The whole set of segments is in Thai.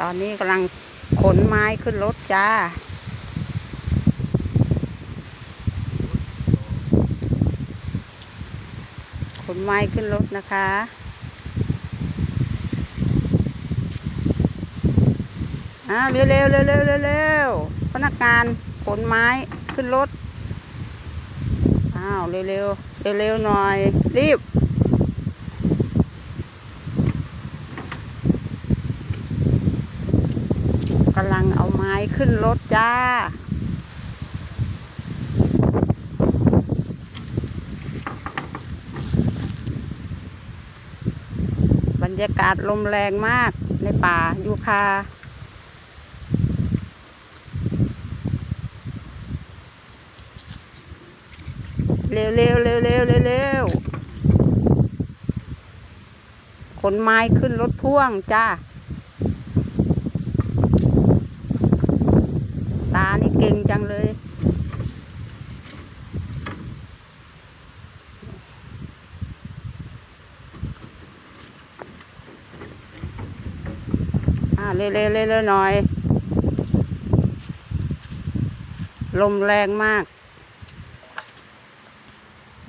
ตอนนี้กำลังขนไม้ขึ้นรถจ้า ขนไม้ขึ้นรถนะคะอ่าเร็วเร็วเร็วเร็วเร็วเร็วพนักงานขนไม้ขึ้นรถ อ้าวเร็วเร็วเร็วเร็วหน่อย รีบ กำลังเอาไม้ ขึ้นรถจ้า บรรยากาศลมแรงมากในป่ายูคาเร็วเร็วเร็วเร็วเร็วเร็วขนไม้ขึ้นรถพ่วงจ้า ตานี่ เก่งจังเลย อ่าเร็วเร็วเร็วเร็วหน่อย ลมแรงมาก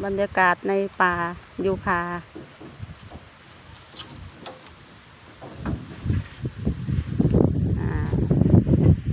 บรรยากาศในป่ายูคา